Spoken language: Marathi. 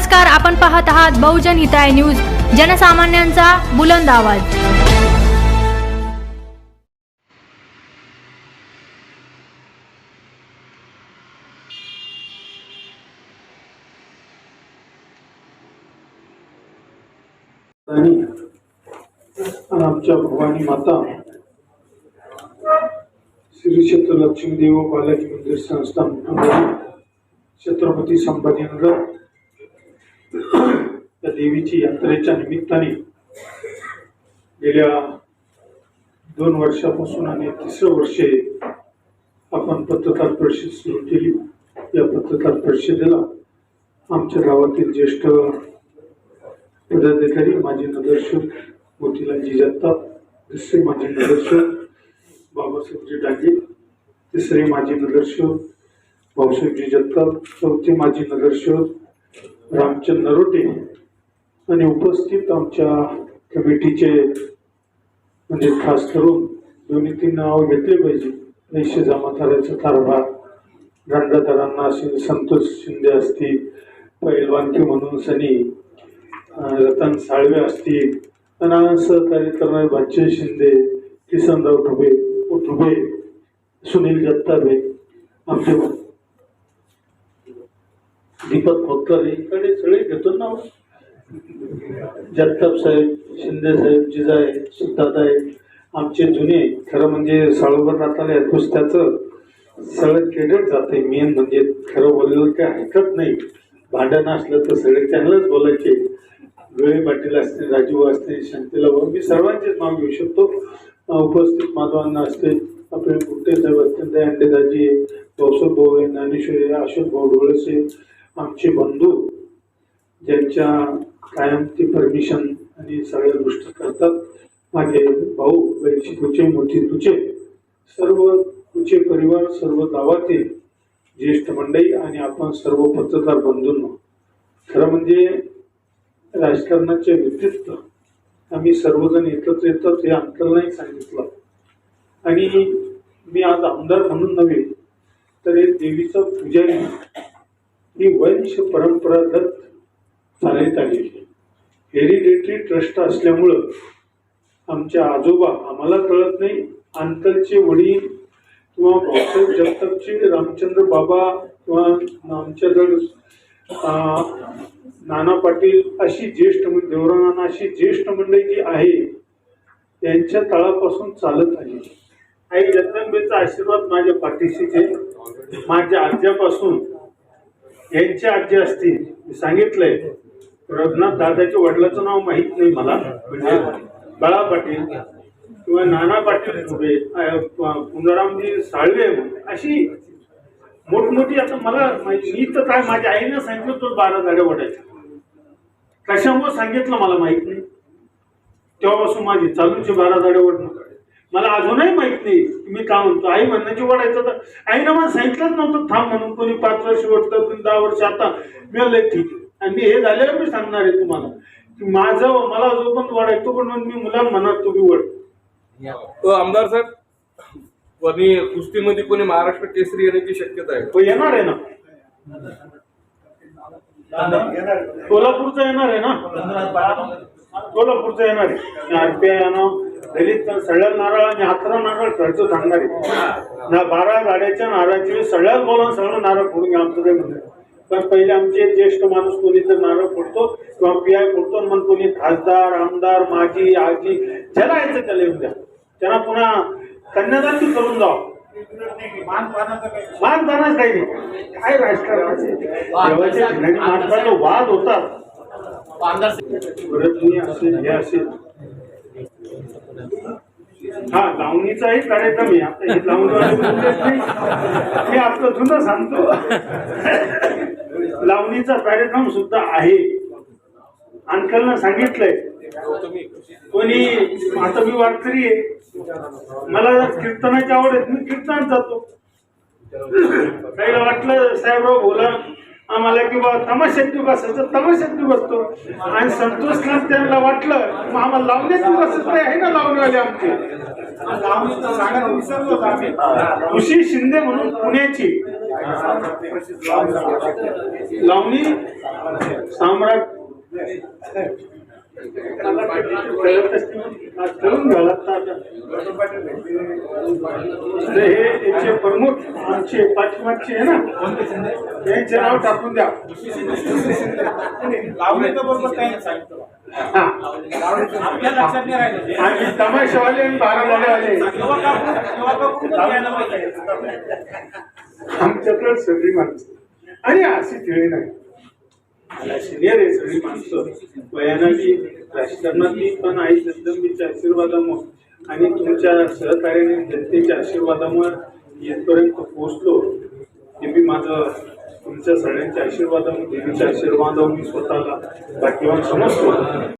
नमस्कार आपण पाहत आहात बहुजन हिताय न्यूज जनसामान्यांचा बुलंद आवाज. आमच्या भवानी माता श्री क्षेत्र लक्ष्मी देव बालाजी मंदिर संस्थान छत्रपती संभाजीनगर त्या देवीची यात्रेच्या निमित्ताने गेल्या दोन वर्षापासून आणि तिसरं वर्ष आपण पत्रकार परिषद सुरू केली. या पत्रकार परिषदेला आमच्या गावातील ज्येष्ठ पदाधिकारी माजी नगरसेवक मोतीलालजी जगताप दुसरे माजी नगरसेवक बाबासाहेबजी डांगे तिसरे माजी नगरसेवक भाऊसाहेबजी जगताप चौथे माजी नगरसेवक रामचंद नरोटे आणि उपस्थित आमच्या कमिटीचे म्हणजे खास करून दोन्ही तीन नाव घेतले पाहिजे. पैसे जमा करायचा कारभार दंडदारांना असेल संतोष शिंदे असतील पैलवानकी म्हणून सनी रतन साळवे असतील आणि सहकार्य करणारे भाचे शिंदे किसनराव ठुबे ठुबे सुनील जगतापे आमचे दीपक खोतकर इकडे सगळे घेतो ना जगताप साहेब शिंदे साहेब जिजाय सुद्धाताई आमचे जुने खरं म्हणजे साळोबर नाताला त्याचं. सगळं क्रेडिट जाते मेन म्हणजे खरं बोललेलं काय हरकत नाही. भांडण असलं तर सगळे त्यांनाच बोलायचे. वेळे पाटील असतील राजीव असतील शांतीला मी सर्वांचेच नाव घेऊ शकतो. उपस्थित माधवांना असते आपले गुट्टे साहेब असतील ते अंडेदाजी भाऊसाहेब भाऊ आहे ज्ञानेश्वर आहे अशोक भाऊ डोळसे आमचे बंधू ज्यांच्या कायम ते परमिशन आणि सगळ्या गोष्टी करतात. माझे भाऊ वैशी तुचे मोठी तुचे सर्व तुचे परिवार सर्व गावातील ज्येष्ठ मंडळी आणि आपण सर्व पत्रकार बंधूंना खरं म्हणजे राजकारणाचे व्यतिरिक्त आम्ही सर्वजण एकत्र येतात हे अंतरलाही सांगितलं. आणि मी आज आमदार म्हणून नव्हे तर हे देवीचं पुजारी ही वंश परंपरागत चालत आलेली हेरिडेटरी ट्रस्ट असल्यामुळं आमच्या आजोबा आम्हाला कळत नाही. आंतरचे वडील किंवा भाऊसाहेब जगतापचे रामचंद्र बाबा किंवा आमच्याकडं अं, नाना पाटील अशी ज्येष्ठ म्हण देवरानाना अशी ज्येष्ठ मंडळी जी आहे त्यांच्या तळापासून चालत आली आई जगदंबेचा आशीर्वाद माझ्या पाठीशीचे माझ्या आज्यापासून यांचे आजी असतील मी सांगितलंय. रघुनाथ दादाच्या वडिलाचं नाव माहीत नाही मला. म्हणजे बाळा पाटील किंवा नाना पाटील उभे पुनरामजी साळवे अशी मोठमोठी आता मला माहिती मी तर काय माझ्या आईने सांगितलं तो बारा झाडे ओढायच्या. कशामुळे सांगितलं मला माहीत नाही. तेव्हापासून माझी चालूची बारा झाडे वडणार मला अजूनही माहीत नाही की मी काय म्हणतो. आई म्हणण्याची ओढायचं तर आईनं मला सांगितलंच नव्हतं. थांब म्हणून कोणी पाच वर्ष ओढतं कोणी दहा वर्ष आता. मी म्हणलं ठीक आणि मी हे झाल्यावर मी सांगणार आहे तुम्हाला की माझं मला जो पण ओढायचो पण मी मुला म्हणत तुम्ही ओढ तो आमदार साहेब कोणी कुस्तीमध्ये कोणी महाराष्ट्र केसरी येण्याची शक्यता आहे. तो येणार आहे ना. कोल्हापूरचा येणार आहे ना? कोल्हापूरचा येणार आहे. दलित सगळ्या नारळ आणि अकरा नारळ खर्च सांगणार ना बारा गाड्याच्या नारळाची सगळ्यात बोलून सगळं नारळ फोडून घ्या आमचं काही नाही. पण पहिले आमचे ज्येष्ठ माणूस कोणी तर नारळ फोडतो किंवा पीआय फोडतो मग कोणी खासदार आमदार माजी आजी ज्याला यायचं त्याला येऊन द्या. त्यांना पुन्हा कन्यादान बी करून जावं. मानपानच काही नाही. काय राजकारणाचे? वाद होतात परत मी हे असेल हा लावणीचाही कार्यक्रम आहे. आता हे मी आपलं जुनं सांगतो. लावणीचा कार्यक्रम सुद्धा आहे. अंकलनं सांगितलंय. कोणी आता मी वारकरी आहे. मला कीर्तनाची आवड आहे. मी कीर्तन जातो. काहीला वाटलं साहेबराव बोला. आम्हाला किंवा तमाशात बसायचं तमाशात बसतो. आणि संतोष खान त्यांना वाटलं मग आम्हाला लावण्यात बसत नाही आहे ना लावणीवाले आमचे. खुशी शिंदे म्हणून पुण्याची. लावणी साम्राट हे प्रमुख आमचे पाठीमागचे आहे ना. त्यांचे नाव टाकून द्या. बरोबर काही आपल्या लक्षात नाही आणि तमाशेवाले आणि बारावाले आमच्याकडे सगळी माणसं. आणि अशी खेळी नाही. मला सिनियर आहे सगळी माणसं. वयानाची राजकारणातली पण आई जगदंबीच्या आशीर्वादामुळे. आणि तुमच्या सहकार्याने जनतेच्या आशीर्वादामुळे येथपर्यंत पोहोचलो. हे मी माझं तुमच्या सगळ्यांच्या आशीर्वादामुळे देवीच्या आशीर्वादामुळे मी स्वतःला भाग्यवान समजतो.